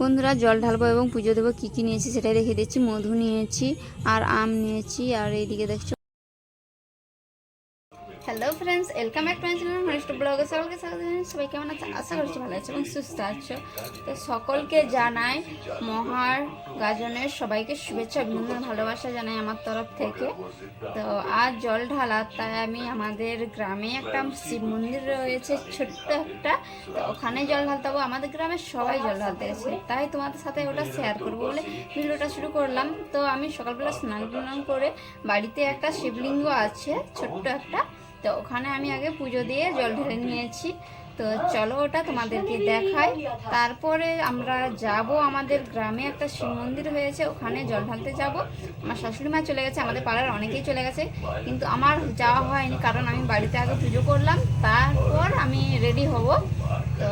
বন্ধুরা জল ঢালবো এবং পুজো দেবো। কী কী নিয়েছি সেটাই রেখে দিচ্ছি। মধু নিয়েছি আর আম নিয়েছি আর এইদিকে দেখছ hello friends welcome back to my channel হরিষ্ট ব্লগে সকলকে স্বাগত জানাই। সবাই কেমন আছে? আশা করছি ভালো আছে এবং সুস্থ আছো। তো সকলকে জানাই মহার গাজনের সবাইকে শুভেচ্ছা, অভিনন্দন, ভালোবাসা জানাই আমার তরফ থেকে। তো আজ জল ঢালা, তাই আমি আমাদের গ্রামে একটা শিব মন্দির রয়েছে, ছোট্ট একটা। তো ওখানে জল ঢালতে হব আমাদের গ্রামে সবাই জল ঢালতে গেছে। তাই তোমাদের সাথে ওটা শেয়ার করব বলে ভিডিওটা শুরু করলাম। তো আমি সকালবেলা স্নান টান করে বাড়িতে একটা শিবলিঙ্গ আছে, ছোট্ট একটা। তো ওখানে আমি আগে পুজো দিয়ে জল ঢেলে নিয়েছি। তো চলো ওটা তোমাদেরকে দেখাই। তারপরে আমরা যাব, আমাদের গ্রামে একটা শিব মন্দির হয়েছে, ওখানে জল ঢালতে যাব। আমার শাশুড়ি মা চলে গেছে, আমাদের পাড়ার অনেকেই চলে গেছে। কিন্তু আমার যাওয়া হয়নি, কারণ আমি বাড়িতে আগে পুজো করলাম। তারপর আমি রেডি হব। তো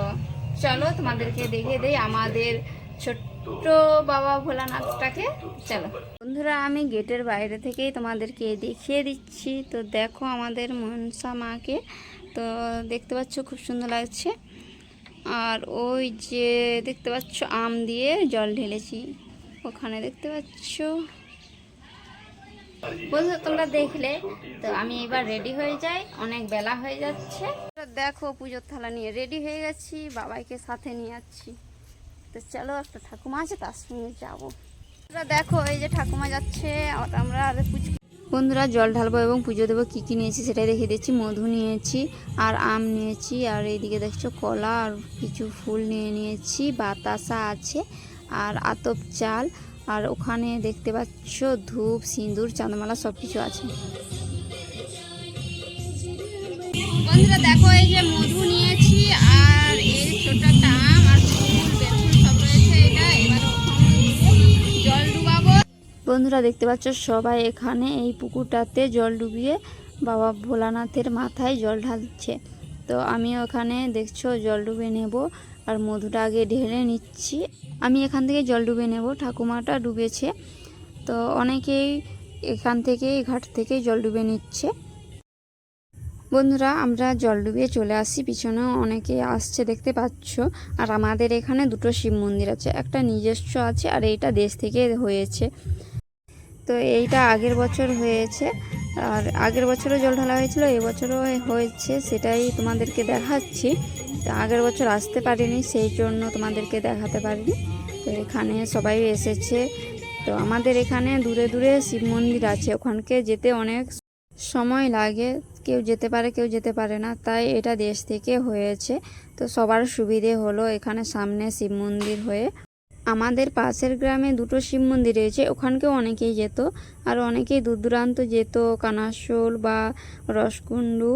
চলো তোমাদেরকে দেখিয়ে দেই আমাদের ছোট্ট বাবা ভোলানাথটাকে চলো। বন্ধুরা আমি গেটের বাইরে থেকেই তোমাদেরকে দেখিয়ে দিচ্ছি। তো দেখো আমাদের মনসা মাকে। তো দেখতে পাচ্ছ খুব সুন্দর লাগছে। আর ওই যে দেখতে পাচ্ছ আম দিয়ে জল ঢেলেছি। ওখানে দেখতে পাচ্ছ। বন্ধু তোমরা দেখলে। তো আমি এবার রেডি হয়ে যাই। অনেক বেলা হয়ে যাচ্ছে। তো দেখো পুজোর থালা নিয়ে রেডি হয়ে গেছি। বাবাইকে সাথে নিয়ে যাচ্ছি। তো চলো একটা ঠাকুমা আছে তার সঙ্গে যাব। দেখো এই যে ঠাকুমা যাচ্ছে আমরা আর পুজো বন্ধুরা জল ঢালবো এবং পুজো দেবো। কী কী নিয়েছি সেটাই রেখে দিচ্ছি। মধু নিয়েছি আর আম নিয়েছি আর এইদিকে দেখছ কলা আর কিছু ফুল নিয়ে নিয়েছি বাতাসা আছে আর আতপ চাল আর ওখানে দেখতে পাচ্ছ ধূপ সিঁদুর চাঁদমালা সব কিছু আছে। বন্ধুরা দেখো এই যে মধু নিয়েছি আর বন্ধুরা দেখতে পাচ্ছ, সবাই এখানে এই পুকুরটাতে জল ডুবিয়ে বাবা ভোলানাথের মাথায় জল ঢালছে। তো আমি ওখানে দেখছ, জল ডুবে নেব আর মধুটা আগে ঢেলে নিচ্ছি। আমি এখান থেকে জল ডুবে নেব, ঠাকুমাটা ডুবেছে। তো অনেকেই এখান থেকে ঘাট থেকে জল ডুবে নিচ্ছে। বন্ধুরা, আমরা জল ডুবিয়ে চলে আসি পিছনেও অনেকে আসছে, দেখতে পাচ্ছ। আর আমাদের এখানে দুটো শিব মন্দির আছে, একটা নিজস্ব আছে আর এইটা দেশ থেকে হয়েছে। তো এইটা আগের বছর হয়েছে। আর আগের বছরও জল ঢালা হয়েছিল এবছরও হয়েছে, সেটাই তোমাদেরকে দেখাচ্ছি। তো আগের বছর আসতে পারিনি, সেই জন্য তোমাদেরকে দেখাতে পারিনি। তো এখানে সবাই এসেছে। তো আমাদের এখানে দূরে দূরে শিব মন্দির আছে, ওখানকে যেতে অনেক সময় লাগে। কেউ যেতে পারে, কেউ যেতে পারে না, তাই এটা দেশ থেকে হয়েছে। তো সবার সুবিধে হলো এখানে সামনে শিব মন্দির হয়ে। আমাদের পাশের গ্রামে দুটো শিব মন্দির রয়েছে, ওখানকেও অনেকেই যেত। আর অনেকেই দূর দূরান্ত যেত, কানাসোল বা রসকুণ্ডু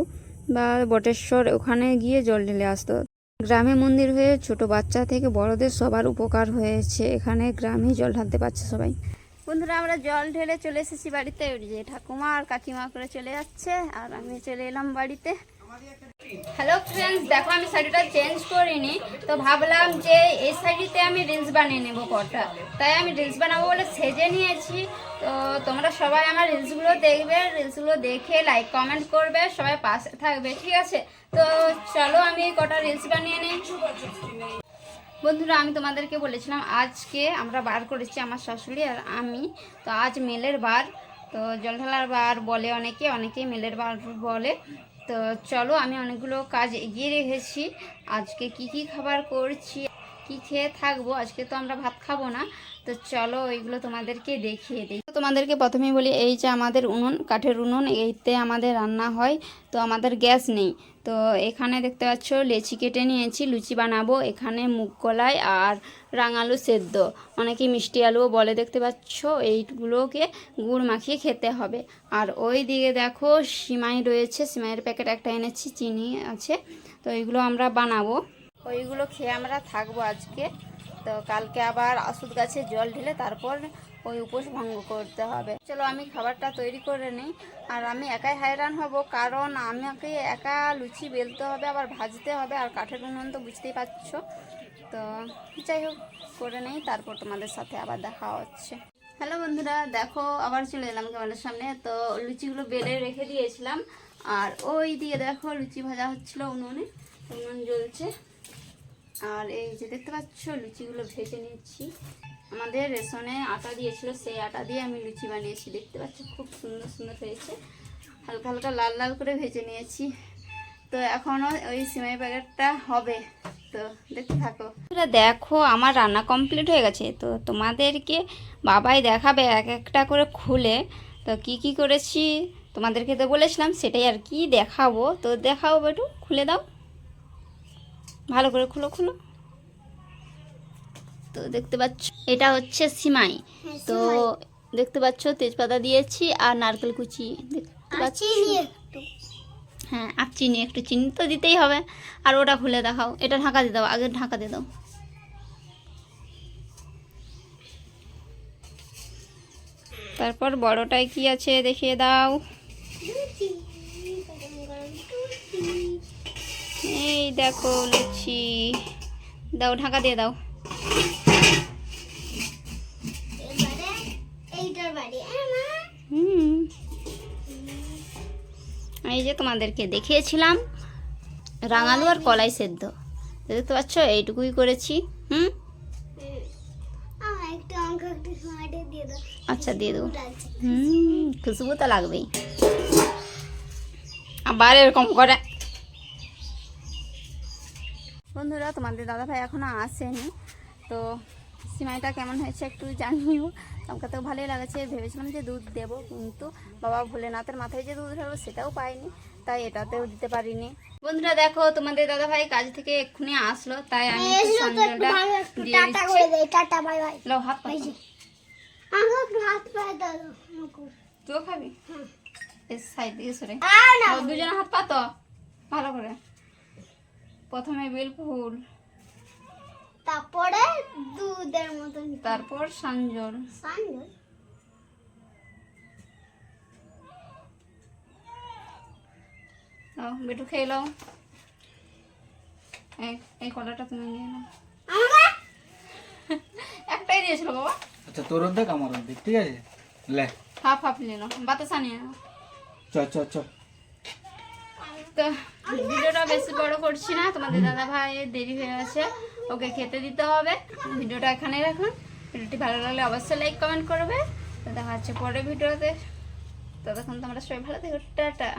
বা বটেশ্বর, ওখানে গিয়ে জল ঢেলে আসতো। গ্রামে মন্দির হয়ে ছোট বাচ্চা থেকে বড়দের সবার উপকার হয়েছে, এখানে গ্রামে জল ঢালতে পারছে সবাই। বন্ধুরা, আমরা জল ঢেলে চলে এসেছি বাড়িতে। যে ঠাকুমা আর কাকিমা করে চলে যাচ্ছে, আর আমি চলে এলাম বাড়িতে। হ্যালো ফ্রেন্ডস দেখো আমি শাড়িটা চেঞ্জ করিনি, তো ভাবলাম যে এই শাড়িতে আমি রিলস বানিয়ে নেব কটা। তাই আমি রিলস বানাবো বলে সেজে নিয়েছি। তো তোমরা সবাই আমার রিলসগুলো দেখবে রিলসগুলো দেখে লাইক কমেন্ট করবে, সবাই পাশে থাকবে, ঠিক আছে? তো চলো আমি কটা রিলস বানিয়ে নিই। বন্ধুরা, আমি তোমাদেরকে বলেছিলাম, আজকে আমরা বার করেছি আমার শাশুড়ি আর আমি, তো আজ মেলের বার। তো জল ঢালার বার বলে অনেকে, অনেকেই মেলের বার বলে। তো চলো আমি অনেকগুলো কাজ এগিয়ে রেখেছি। আজকে কি কি খাবার করছি? কি খেয়ে থাকব? আজকে তো আমরা ভাত খাব না। তো চলো ওইগুলো তোমাদেরকে দেখিয়ে দিই। তোমাদেরকে প্রথমেই বলি, এই যে আমাদের উনুন, কাঠের উনুন, এইতে আমাদের রান্না হয়, তো আমাদের গ্যাস নেই। তো এখানে দেখতে পাচ্ছ, লেচি কেটে নিয়েছি, লুচি বানাবো, এখানে মুগ কলাই আর রাঙালু সেদ্ধ। অনেকেই মিষ্টি আলুও বলে, দেখতে পাচ্ছ, এইগুলোকে গুড় মাখিয়ে খেতে হবে। আর ওই দিকে দেখো, সিমাই রয়েছে, সিমাইয়ের প্যাকেট একটা এনেছি, চিনি আছে, তো এইগুলো আমরা বানাবো। ওইগুলো খেয়ে আমরা থাকব আজকে। তো কালকে আবার ওষুধ গাছে জল ঢেলে তারপর ওই উপোস ভঙ্গ করতে হবে। চলো আমি খাবারটা তৈরি করে নিই। আর আমি একাই হায়রান হব কারণ আমাকে একা লুচি বেলতে হবে, আবার ভাজতে হবে, আর কাঠের উনুন তো বুঝতেই পারছ। তো যাই হোক, করে নেই, তারপর তোমাদের সাথে আবার দেখা হচ্ছে। হ্যালো বন্ধুরা, দেখো আবার চলে এলাম ক্যামেরার সামনে। তো লুচিগুলো বেলে রেখে দিয়েছিলাম। আর ওই দিয়ে দেখো লুচি ভাজা হচ্ছিল উনুনে, উনুন জ্বলছে। আর এই যে দেখতে পাচ্ছ, লুচিগুলো ভেজে নিচ্ছি। আমাদের রেশনে আটা দিয়েছিল, সেই আটা দিয়ে আমি লুচি বানিয়েছি। দেখতে পাচ্ছ, খুব সুন্দর সুন্দর হয়েছে। হালকা হালকা লাল লাল করে ভেজে নিয়েছি। তো এখনও ওই সিমাই প্যাকেটটা হবে। তো দেখতে থাকো। দেখো, আমার রান্না কমপ্লিট হয়ে গেছে। তো তোমাদেরকে বাবাই দেখাবে এক একটা করে খুলে। তো কি কি করেছি তোমাদেরকে তো বলেছিলাম, সেটাই আর কি দেখাবো। তো দেখাও, একটু খুলে দাও। ভালো করে খুলো খুলো। তো দেখতে পাচ্ছ এটা হচ্ছে সিমাই। তো দেখতে পাচ্ছ তেজপাতা দিয়েছি আর নারকেল কুচি দেখতে পাচ্ছ। হ্যাঁ আর চিনি একটু চিনি তো দিতেই হবে। আর ওটা খুলে দেখাও এটা ঢাকা দিয়ে দাও আগে ঢাকা দিয়ে দাও। তারপর বড়টায় কি আছে দেখিয়ে দাও। এই দেখো লুচি। দাও ঢাকা দিয়ে দাও। হুম। এই যে তোমাদেরকে দেখিয়েছিলাম রাঙালু আর কলাই সেদ্ধ। তো দেখতে পাচ্ছ? এইটুকুই করেছি। হুম? আচ্ছা দিয়ে দেবো। হুম খুশবু তো লাগবেই। আবার এরকম করে বন্ধুরা তোমাদের দাদাভাই এখনও আসেনি। তো সিমাইটা কেমন হয়েছে একটু জানিও। আমাকে তো ভালোই লাগছে ভেবেছিলাম যে দুধ দেবো কিন্তু বাবা ভোলেনাথের মাথায় যে দুধ ঢালবো সেটাও পাইনি তাই এটাতেও দিতে পারিনি। বন্ধুরা দেখো তোমাদের দাদাভাই কাজ থেকে এক্ষুনি আসলো তাই আমি তুইও খাবি? সাইড দিয়ে সরে। দুজনে হাত পাতো ভালো করে। প্রথমে বিলফুল তারপরে দুধের মতন। তারপর সঞ্জল সানজল। নাও বেটু খেয়ে নাও। এই এই কলাটা তুমি নিয়ে নাও। একটাই দিয়েছিল বাবা। আচ্ছা তোর অর্ধেক আমার অর্ধেক ঠিক আছে? লে। হাফ হাফ নিয়ে নাও। বাতাসা নিয়ে নাও। চ চ চ। তো ভিডিওটা বেশি বড় করছি না, তোমাদের দাদা ভাই দেরি হয়ে গেছে ওকে খেতে দিতে হবে। ভিডিওটা এখানে রাখুন। ভিডিওটি ভালো লাগলে অবশ্যই লাইক কমেন্ট করবে। দেখা হচ্ছে পরের ভিডিওতে। ততক্ষণ তোমরা সবাই ভালো থেকো, টাটা।